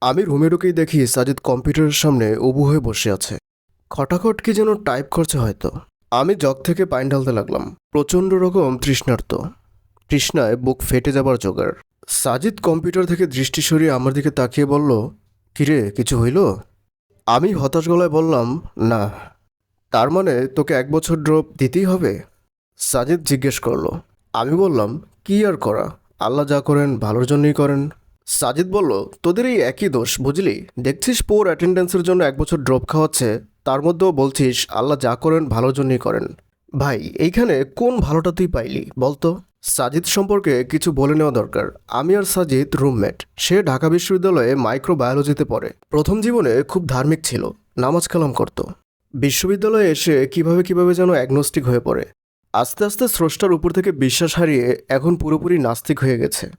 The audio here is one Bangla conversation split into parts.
আমি রুমে ঢুকেই দেখি সাজিদ কম্পিউটারের সামনে উবু হয়ে বসে আছে। খটাখট কি যেন টাইপ করছে হয়তো। আমি জগ থেকে পাইন ঢালতে লাগলাম। প্রচণ্ড রকম তৃষ্ণার্ত। তৃষ্ণায় বুক ফেটে যাবার জোগাড়। সাজিদ কম্পিউটার থেকে দৃষ্টি সরিয়ে আমার দিকে তাকিয়ে বলল, কিরে, কিছু হইল? আমি হতাশ গলায় বললাম, না। তার মানে তোকে এক বছর ড্রপ দিতেই হবে? সাজিদ জিজ্ঞেস করল। আমি বললাম, কি আর করা? আল্লাহ যা করেন, ভালোর জন্যই করেন। সাজিদ বলল, তোদের এই একই দোষ, বুঝলি? দেখছিস পোর অ্যাটেন্ডেন্সের জন্য এক বছর ড্রপ খাওয়াচ্ছে, তার মধ্যেও বলছিস, আল্লাহ যা করেন ভালোর জন্যই করেন। ভাই, এইখানে কোন ভালোটা তুই পাইলি, বলতো? সাজিদ সম্পর্কে কিছু বলে নেওয়া দরকার। আমি আর সাজিদ রুমমেট সে ঢাকা বিশ্ববিদ্যালয়ে মাইক্রোবায়োলজিতে পড়ে। প্রথম জীবনে খুব ধার্মিক ছিল, নামাজ কালাম করত। বিশ্ববিদ্যালয়ে এসে কীভাবে কীভাবে যেন অ্যাগনোস্টিক হয়ে পড়ে। আস্তে আস্তে স্রষ্টার উপর থেকে বিশ্বাস হারিয়ে এখন পুরোপুরি নাস্তিক হয়ে গেছে।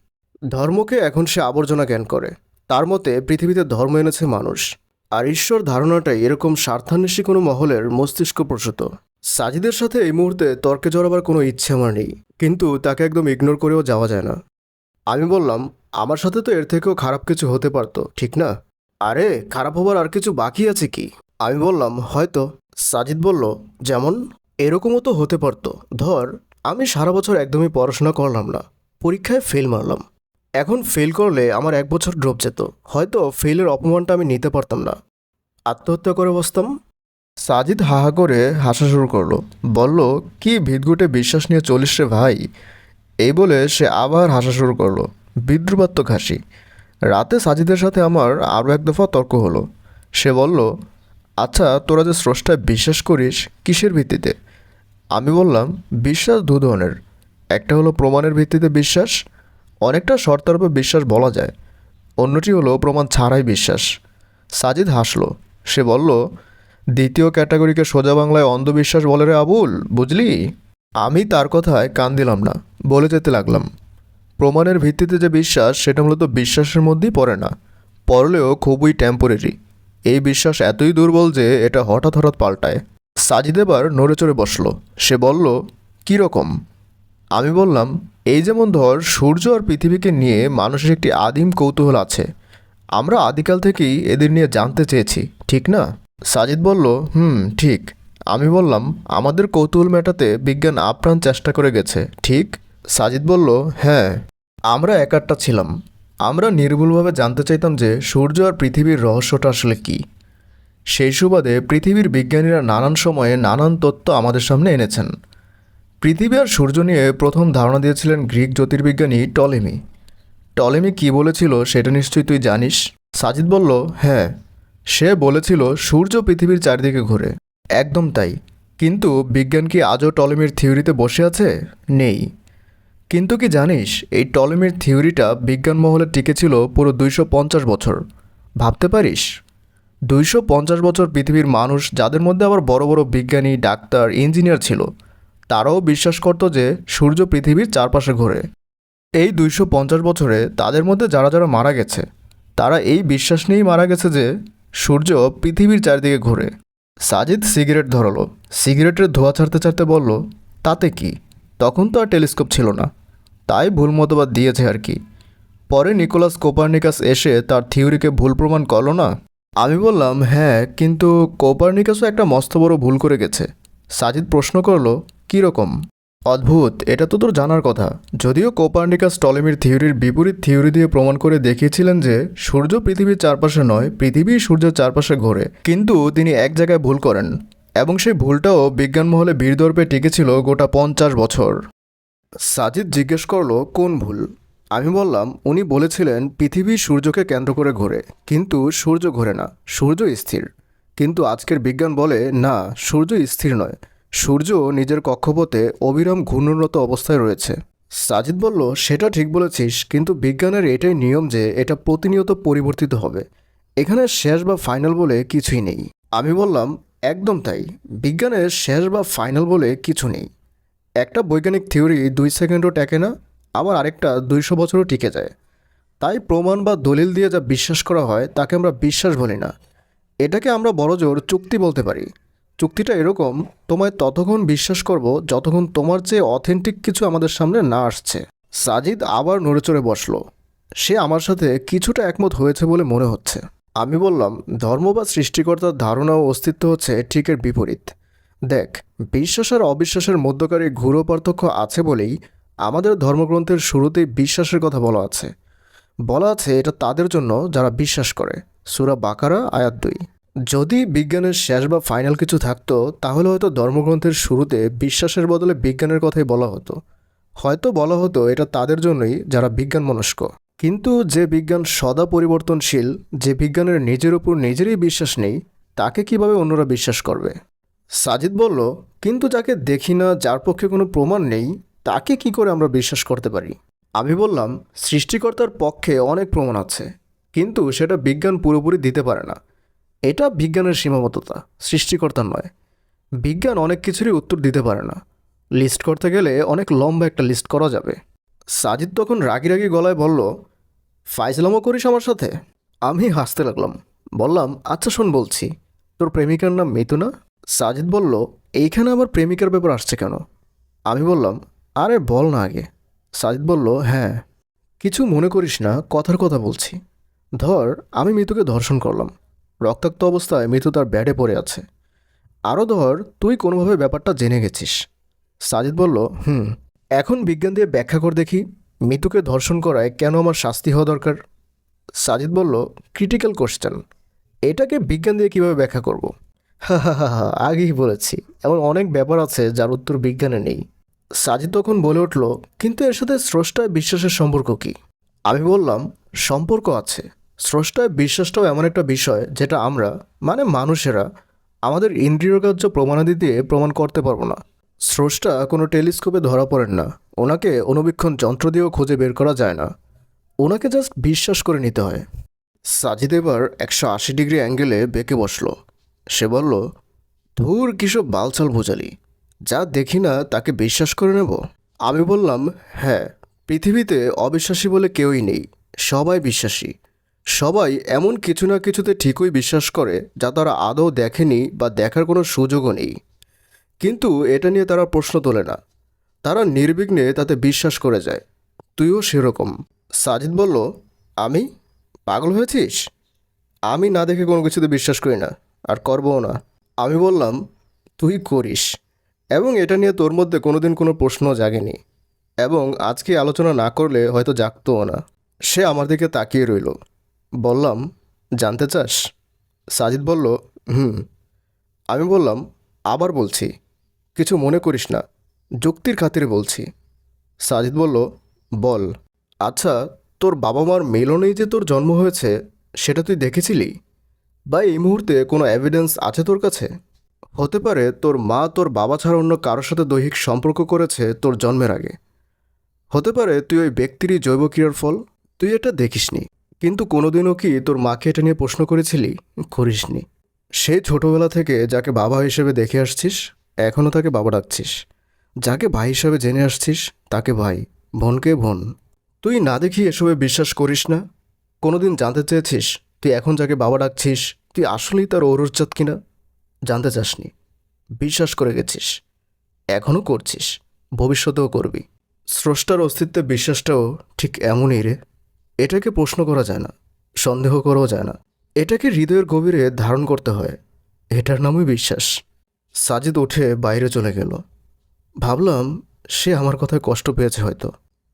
ধর্মকে এখন সে আবর্জনা জ্ঞান করে। তার মতে, পৃথিবীতে ধর্ম এনেছে মানুষ। আর ঈশ্বর ধারণাটাই এরকম স্বার্থান্বেষী কোনো মহলের মস্তিষ্ক প্রসূত। সাজিদের সাথে এই মুহূর্তে তর্কে জড়াবার কোনো ইচ্ছে আমার নেই। কিন্তু তাকে একদম ইগনোর করেও যাওয়া যায় না। আমি বললাম, আমার সাথে তো এর থেকেও খারাপ কিছু হতে পারতো, ঠিক না? আরে, খারাপ হবার আর কিছু বাকি আছে কি? আমি বললাম, হয়তো। সাজিদ বলল, যেমন, এরকমও তো হতে পারতো। ধর, আমি সারা বছর একদমই পড়াশোনা করলাম না। পরীক্ষায় ফেল মারলাম। এখন ফেল করলে আমার এক বছর ড্রপ যেত। হয়তো ফেলের অপমানটা আমি নিতে পারতাম না। আত্মহত্যা করে বসতাম। সাজিদ হাহা করে হাসা শুরু করল। বলল, কি ভিদগুটে বিশ্বাস নিয়ে চলিস রে ভাই? এই বলে সে আবার হাসা শুরু করল। বিদ্রুপাত্মক হাসি। রাতে সাজিদের সাথে আমার আরও এক দফা তর্ক হলো। সে বলল আচ্ছা তোরা যে স্রষ্টায় বিশ্বাস করিস, কিসের ভিত্তিতে? আমি বললাম, বিশ্বাস দু ধরনের। একটা হলো প্রমাণের ভিত্তিতে বিশ্বাস অনেকটা শর্তারূপে বিশ্বাস বলা যায়। অন্যটি হলো প্রমাণ ছাড়াই বিশ্বাস। সাজিদ হাসলো। সে বলল, দ্বিতীয় ক্যাটাগরিকে সোজা বাংলায় অন্ধবিশ্বাস বলে রে আবুল, বুঝলি? আমি তার কথায় কান দিলাম না, বলে যেতে লাগলাম। প্রমাণের ভিত্তিতে যে বিশ্বাস, সেটা মূলত বিশ্বাসের মধ্যেই পড়ে না। পড়লেও খুবই টেম্পোরারি এই বিশ্বাস এতই দুর্বল যে এটা হঠাৎ হঠাৎ পাল্টায়। সাজিদ এবার নড়ে চড়ে বসল। সে বলল, কীরকম? আমি বললাম এই যেমন ধর, সূর্য আর পৃথিবীকে নিয়ে মানুষের একটি আদিম কৌতূহল আছে। আমরা আদিকাল থেকেই এদের নিয়ে জানতে চেয়েছি, ঠিক না? সাজিদ বলল, হুম, ঠিক। আমি বললাম, আমাদের কৌতূহল মেটাতে বিজ্ঞান আপ্রাণ চেষ্টা করে গেছে, ঠিক? সাজিদ বলল হ্যাঁ আমরা একারটা ছিলাম। আমরা নির্ভুলভাবে জানতে চাইতাম যে সূর্য আর পৃথিবীর রহস্যটা আসলে কী। সেই সুবাদে পৃথিবীর বিজ্ঞানীরা নানান সময়ে নানান তত্ত্ব আমাদের সামনে এনেছেন। পৃথিবী আর সূর্য নিয়ে প্রথম ধারণা দিয়েছিলেন গ্রিক জ্যোতির্বিজ্ঞানী টলেমি। টলেমি কি বলেছিল সেটা নিশ্চয়ই তুই জানিস? সাজিদ বলল হ্যাঁ সে বলেছিল সূর্য পৃথিবীর চারিদিকে ঘোরে। একদম তাই। কিন্তু বিজ্ঞান কি আজও টলেমির থিওরিতে বসে আছে? নেই। কিন্তু কি জানিস, এই টলেমির থিওরিটা বিজ্ঞান মহলে টিকেছিল পুরো দুইশো পঞ্চাশ বছর। ভাবতে পারিস? দুইশো পঞ্চাশ বছর পৃথিবীর মানুষ, যাদের মধ্যে আবার বড় বড় বিজ্ঞানী, ডাক্তার, ইঞ্জিনিয়ার ছিল তারাও বিশ্বাস করত যে সূর্য পৃথিবীর চারপাশে ঘোরে। এই দুইশো পঞ্চাশ বছরে তাদের মধ্যে যারা যারা মারা গেছে, তারা এই বিশ্বাস নিয়েই মারা গেছে যে সূর্য পৃথিবীর চারিদিকে ঘোরে। সাজিদ সিগারেট ধরালো, সিগারেটের ধোয়া ছাড়তে ছাড়তে বলল, তাতে কি? তখন তো আর টেলিস্কোপ ছিল না। তাই ভুল মতবাদ দিয়েছে আর কি। পরে নিকোলাস কোপারনিকাস এসে তার থিওরিকে ভুল প্রমাণ করল না? আমি বললাম হ্যাঁ কিন্তু কোপারনিকাসও একটা মস্ত বড় ভুল করে গেছে। সাজিদ প্রশ্ন করল কীরকম? অদ্ভুত, এটা তো তোর জানার কথা। যদিও কোপার্নিকাস টলেমির থিওরির বিপরীত থিওরি দিয়ে প্রমাণ করে দেখিয়েছিলেন যে, সূর্য পৃথিবীর চারপাশে নয়, পৃথিবী সূর্যের চারপাশে ঘোরে। কিন্তু তিনি এক জায়গায় ভুল করেন, এবং সেই ভুলটাও বিজ্ঞান মহলে বীরদর্পে টিকেছিল গোটা পঞ্চাশ বছর। সাজিদ জিজ্ঞেস করল, কোন ভুল? আমি বললাম, উনি বলেছিলেন পৃথিবী সূর্যকে কেন্দ্র করে ঘোরে, কিন্তু সূর্য ঘোরে না, সূর্য স্থির। কিন্তু আজকের বিজ্ঞান বলে, না, সূর্য স্থির নয়। সূর্য নিজের কক্ষপথে অবিরাম ঘূর্ণনরত অবস্থায় রয়েছে। সাজিদ বলল, সেটা ঠিক বলেছিস, কিন্তু বিজ্ঞানের এটাই নিয়ম যে এটা প্রতিনিয়ত পরিবর্তিত হবে। এখানে শেষ বা ফাইনাল বলে কিছুই নেই। আমি বললাম, একদম তাই। বিজ্ঞানের শেষ বা ফাইনাল বলে কিছু নেই। একটা বৈজ্ঞানিক থিওরি দুই সেকেন্ডও টেকে না, আবার আরেকটা দুইশো বছরও টিকে যায়। তাই প্রমাণ বা দলিল দিয়ে যা বিশ্বাস করা হয় তাকে আমরা বিশ্বাস বলি না। এটাকে আমরা বড়জোর চুক্তি বলতে পারি। চুক্তিটা এরকম, তোমায় ততক্ষণ বিশ্বাস করব যতক্ষণ তোমার চেয়ে অথেন্টিক কিছু আমাদের সামনে না আসছে। সাজিদ আবার নড়েচড়ে বসল। সে আমার সাথে কিছুটা একমত হয়েছে বলে মনে হচ্ছে। আমি বললাম, ধর্ম বা সৃষ্টিকর্তার ধারণা ও অস্তিত্ব হচ্ছে ঠিকের বিপরীত। দেখ, বিশ্বাস আর অবিশ্বাসের মধ্যকারী ঘুরো পার্থক্য আছে বলেই আমাদের ধর্মগ্রন্থের শুরুতেই বিশ্বাসের কথা বলা আছে। বলা আছে এটা তাদের জন্য যারা বিশ্বাস করে। সুরা বাকারা, আয়াত দুই। যদি বিজ্ঞানের শেষ বা ফাইনাল কিছু থাকতো, তাহলে হয়তো ধর্মগ্রন্থের শুরুতে বিশ্বাসের বদলে বিজ্ঞানের কথাই বলা হতো। হয়তো বলা হতো এটা তাদের জন্যই যারা বিজ্ঞান মনস্ক কিন্তু যে বিজ্ঞান সদা পরিবর্তনশীল, যে বিজ্ঞানের নিজের উপর নিজেরই বিশ্বাস নেই, তাকে কীভাবে অন্যরা বিশ্বাস করবে? সাজিদ বলল, কিন্তু যাকে দেখি না, যার পক্ষে কোনো প্রমাণ নেই, তাকে কি করে আমরা বিশ্বাস করতে পারি? আমি বললাম, সৃষ্টিকর্তার পক্ষে অনেক প্রমাণ আছে, কিন্তু সেটা বিজ্ঞান পুরোপুরি দিতে পারে না। এটা বিজ্ঞানের সীমাবদ্ধতা সৃষ্টিকর্তার নয়। বিজ্ঞান অনেক কিছুরই উত্তর দিতে পারে না। লিস্ট করতে গেলে অনেক লম্বা একটা লিস্ট করা যাবে। সাজিদ তখন রাগি রাগি গলায় বলল ফাইজলামও করিস আমার সাথে? আমি হাসতে লাগলাম। বললাম আচ্ছা শোন বলছি। তোর প্রেমিকার নাম মিতু না সাজিদ বলল, এইখানে আবার প্রেমিকার ব্যাপার আসছে কেন? আমি বললাম, আরে বল না আগে। সাজিদ বলল হ্যাঁ কিছু মনে করিস না, কথার কথা বলছি। ধর, আমি মিতুকে ধর্ষণ করলাম। রক্তাক্ত অবস্থায় মিতু তার ব্যাডে পড়ে আছে। আরও ধর, তুই কোনোভাবে ব্যাপারটা জেনে গেছিস। সাজিদ বলল, হুম, এখন বিজ্ঞান দিয়ে ব্যাখ্যা কর দেখি মিতুকে ধর্ষণ করায় কেন আমার শাস্তি হওয়া দরকার? সাজিদ বলল ক্রিটিক্যাল কোশ্চেন এটাকে বিজ্ঞান দিয়ে কীভাবে ব্যাখ্যা করব? হা হা হা আগেই বলেছি। এমন অনেক ব্যাপার আছে যার উত্তর বিজ্ঞানে নেই। সাজিদ তখন বলে উঠল, কিন্তু এর সাথে স্রষ্টায় বিশ্বাসের সম্পর্ক কি? আমি বললাম, সম্পর্ক আছে। স্রষ্টায় বিশ্বাসটাও এমন একটা বিষয় যেটা আমরা মানে মানুষেরা, আমাদের ইন্দ্রিয়গ্রাহ্য প্রমাণাদি দিয়ে প্রমাণ করতে পারব না। স্রষ্টা কোনো টেলিস্কোপে ধরা পড়েন না। ওনাকে অনুবীক্ষণ যন্ত্র দিয়েও খুঁজে বের করা যায় না। ওনাকে জাস্ট বিশ্বাস করে নিতে হয়। সাজিদ এবার একশো আশি ডিগ্রি অ্যাঙ্গেলে বেঁকে বসল। সে বলল, ধুর কিসব বালচাল বোঝালি যা দেখি না, তাকে বিশ্বাস করে নেব? আমি বললাম হ্যাঁ পৃথিবীতে অবিশ্বাসী বলে কেউই নেই। সবাই বিশ্বাসী। সবাই এমন কিছু না কিছুতে ঠিকই বিশ্বাস করে, যা তারা আদৌ দেখেনি বা দেখার কোনো সুযোগও নেই। কিন্তু এটা নিয়ে তারা প্রশ্ন তোলে না। তারা নির্বিঘ্নে তাতে বিশ্বাস করে যায়। তুইও সেরকম। সাজিদ বলল, আমি? পাগল হয়েছিস? আমি না দেখে কোনো কিছুতে বিশ্বাস করি না, আর করবও না। আমি বললাম, তুই করিস। এবং এটা নিয়ে তোর মধ্যে কোনোদিন কোনো প্রশ্ন জাগেনি। এবং আজকে আলোচনা না করলে হয়তো জাগতও না। সে আমার দিকে তাকিয়ে রইল। বললাম, জানতে চাস? সাজিদ বলল, হুম। আমি বললাম, আবার বলছি। কিছু মনে করিস না। যুক্তির খাতিরে বলছি। সাজিদ বলল, বল। আচ্ছা তোর বাবা মার মেলনেই যে তোর জন্ম হয়েছে, সেটা তুই দেখেছিলি? বা এই মুহূর্তে কোনো এভিডেন্স আছে তোর কাছে? হতে পারে তোর মা তোর বাবা ছাড়া অন্য কারোর সাথে দৈহিক সম্পর্ক করেছে তোর জন্মের আগে। হতে পারে তুই ওই ব্যক্তিরই জৈব ক্রিয়ার ফল। তুই এটা দেখিসনি। কিন্তু কোনোদিনও কি তোর মাকে এটা নিয়ে প্রশ্ন করেছিলি? করিসনি। সে ছোটবেলা থেকে যাকে বাবা হিসেবে দেখে আসছিস, এখনও তাকে বাবা ডাকছিস। যাকে ভাই হিসাবে জেনে আসছিস, তাকে ভাই, বোনকে বোন। তুই না দেখি এসবে বিশ্বাস করিস না? কোনোদিন জানতে চেয়েছিস তুই এখন যাকে বাবা ডাকছিস, তুই আসলেই তার ঔরজাত কিনা? জানতে চাসনি। বিশ্বাস করে গেছিস। এখনও করছিস। ভবিষ্যতেও করবি। স্রষ্টার অস্তিত্বে বিশ্বাসটাও ঠিক এমনই রে। এটাকে প্রশ্ন করা যায় না, সন্দেহ করাও যায় না। এটাকে হৃদয়ের গভীরে ধারণ করতে হয়। এটার নামই বিশ্বাস। সাজিদ উঠে বাইরে চলে গেল। ভাবলাম, সে আমার কথায় কষ্ট পেয়েছে হয়তো।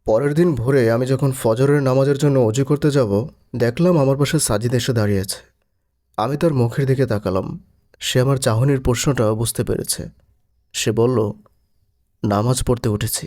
পরের দিন ভোরে আমি যখন ফজরের নামাজের জন্য অজু করতে যাব, দেখলাম আমার পাশে সাজিদ এসে দাঁড়িয়েছে আমি তার মুখের দিকে তাকালাম। সে আমার চাহনির প্রশ্নটা বুঝতে পেরেছে। সে বলল, নামাজ পড়তে উঠেছি।